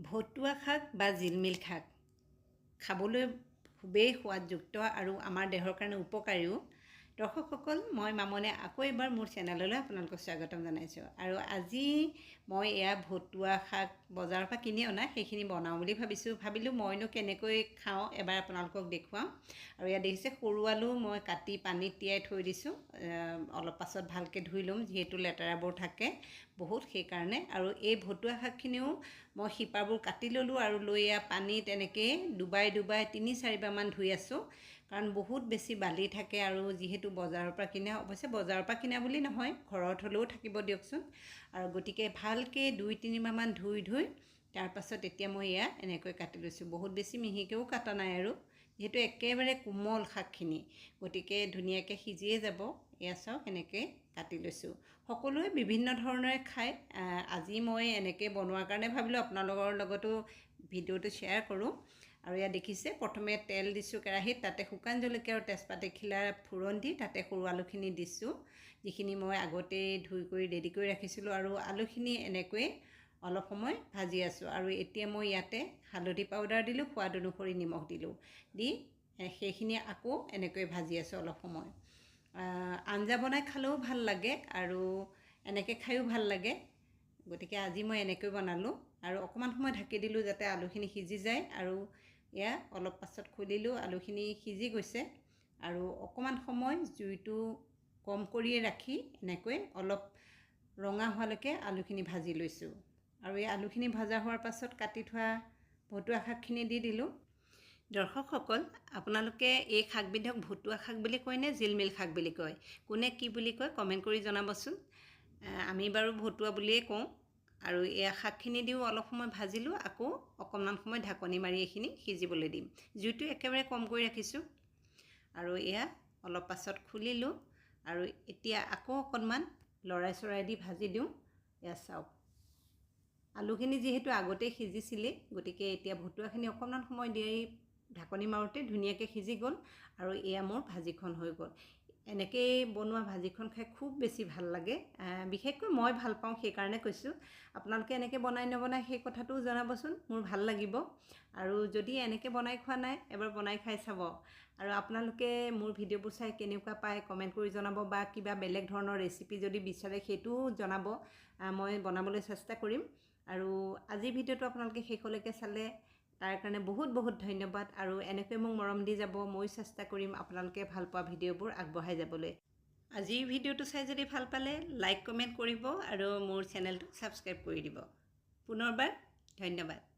ভতুৱা শাক বা জিলমিল শাক। খাবলৈ খুবেই সোৱাদযুক্ত আৰু আমাৰ দেহৰ কাৰণে উপকাৰীও। দৰ্শকসকল মই মামনে আকৌ এবাৰ মোৰ চেনেললৈ আপোনালোকক স্বাগতম জনাইছোঁ। আৰু আজি মই এয়া ভতুৱা শাক বজাৰৰ পৰা কিনি অনা সেইখিনি বনাওঁ বুলি ভাবিছোঁ। ভাবিলোঁ মইনো কেনেকৈ খাওঁ এবাৰ আপোনালোকক দেখুৱাম। আৰু ইয়াত দেখিছে সৰু আলু মই কাটি পানীত তিয়াই থৈ দিছোঁ। অলপ পাছত ভালকৈ ধুই ল'ম যিহেতু লেতেৰাবোৰ থাকে বহুত সেইকাৰণে। আৰু এই ভতুৱা শাকখিনিও মই শিপাবোৰ কাটি ল'লোঁ আৰু লৈ এয়া পানীত এনেকৈ ডুবাই ডুবাই তিনি চাৰিবাৰমান ধুই আছোঁ। কাৰণ বহুত বেছি বালি থাকে আৰু যিহেতু বজাৰৰ পৰা কিনা অৱশ্যে বজাৰৰ পৰা কিনা বুলি নহয় ঘৰত হ'লেও থাকিব দিয়কচোন। আৰু গতিকে ভালকৈ দুই তিনিমাহমান ধুই ধুই তাৰপাছত এতিয়া মই এয়া এনেকৈ কাটি লৈছোঁ। বহুত বেছি মিহিকৈও কটা নাই আৰু যিহেতু একেবাৰে কোমল শাকখিনি। গতিকে ধুনীয়াকৈ সিজিয়ে যাব। এয়া চাওক এনেকৈ কাটি লৈছোঁ। সকলোৱে বিভিন্ন ধৰণেৰে খায়। আজি মই এনেকৈ বনোৱাৰ কাৰণে ভাবিলোঁ আপোনালোকৰ লগতো ভিডিঅ'টো শ্বেয়াৰ কৰোঁ। আৰু ইয়াত দেখিছে প্ৰথমে তেল দিছোঁ কেৰাহীত তাতে শুকান জলকীয়া আৰু তেজপাত এখিলা ফোৰণ দি তাতে সৰু আলুখিনি দিছোঁ। যিখিনি মই আগতেই ধুই কৰি ৰেডি কৰি ৰাখিছিলোঁ আৰু আলুখিনি এনেকৈয়ে অলপ সময় ভাজি আছোঁ। আৰু এতিয়া মই ইয়াতে হালধি পাউডাৰ দিলোঁ সোৱাদ অনুসৰি নিমখ দিলোঁ। দি সেইখিনি আকৌ এনেকৈ ভাজি আছোঁ অলপ সময়। আঞ্জা বনাই খালেও ভাল লাগে আৰু এনেকৈ খায়ো ভাল লাগে। গতিকে আজি মই এনেকৈ বনালোঁ আৰু অকণমান সময় ঢাকি দিলোঁ যাতে আলুখিনি সিজি যায় আৰু এয়া অলপ পাছত খুলিলোঁ আলুখিনি সিজি গৈছে আৰু অকণমান সময় জুইটো কম কৰিয়ে ৰাখি এনেকৈ অলপ ৰঙা হোৱালৈকে আলুখিনি ভাজি লৈছোঁ আৰু এই আলুখিনি ভজা হোৱাৰ পাছত কাটি থোৱা ভতুৱা শাকখিনি দি দিলোঁ। দৰ্শকসকল আপোনালোকে এই শাকবিধক ভতুৱা শাক বুলি কয়নে জিলমিল শাক বুলি কয়? কোনে কি বুলি কয় কমেণ্ট কৰি জনাবচোন। আমি বাৰু ভতুৱা বুলিয়েই কওঁ। আৰু এয়া শাকখিনি দিও অলপ সময় ভাজিলোঁ আকৌ অকণমান সময় ঢাকনি মাৰি এইখিনি সিজিবলৈ দিম। জুইটো একেবাৰে কম কৰি ৰাখিছোঁ। আৰু এয়া অলপ পাছত খুলিলোঁ। আৰু এতিয়া আকৌ অকণমান লৰাই চৰাই দি ভাজি দিওঁ। এয়া চাওক। আলুখিনি যিহেতু আগতেই সিজিছিলেই গতিকে এতিয়া ভতুৱাখিনি অকণমান সময় দি ঢাকনি মাৰোঁতে ধুনীয়াকৈ সিজি গ'ল আৰু এয়া মোৰ ভাজিখন হৈ গ'ল। এনেকৈয়ে বনোৱা ভাজিখন খাই খুব বেছি ভাল লাগে। বিশেষকৈ মই ভাল পাওঁ সেইকাৰণে কৈছোঁ। আপোনালোকে এনেকৈ বনাই নবনাই সেই কথাটোও জনাবচোন মোৰ ভাল লাগিব। আৰু যদি এনেকৈ বনাই খোৱা নাই এবাৰ বনাই খাই চাব। আৰু আপোনালোকে মোৰ ভিডিঅ'বোৰ চাই কেনেকুৱা পায় কমেণ্ট কৰি জনাব বা কিবা বেলেগ ধৰণৰ ৰেচিপি যদি বিচাৰে সেইটোও জনাব। মই বনাবলৈ চেষ্টা কৰিম। আৰু আজিৰ ভিডিঅ'টো আপোনালোকে শেষলৈকে চালে। তাৰ কাৰণে বহুত বহুত ধন্যবাদ আৰু এনেকৈ মোক মৰম দি যাব ময়ো চেষ্টা কৰিম আপোনালোকে ভাল পোৱা ভিডিঅ'বোৰ আগবঢ়াই যাবলৈ। আজিৰ ভিডিঅ'টো চাই যদি ভাল পালে লাইক কমেণ্ট কৰিব আৰু মোৰ চেনেলটো ছাবস্ক্ৰাইব কৰি দিব। পুনৰবাৰ ধন্যবাদ।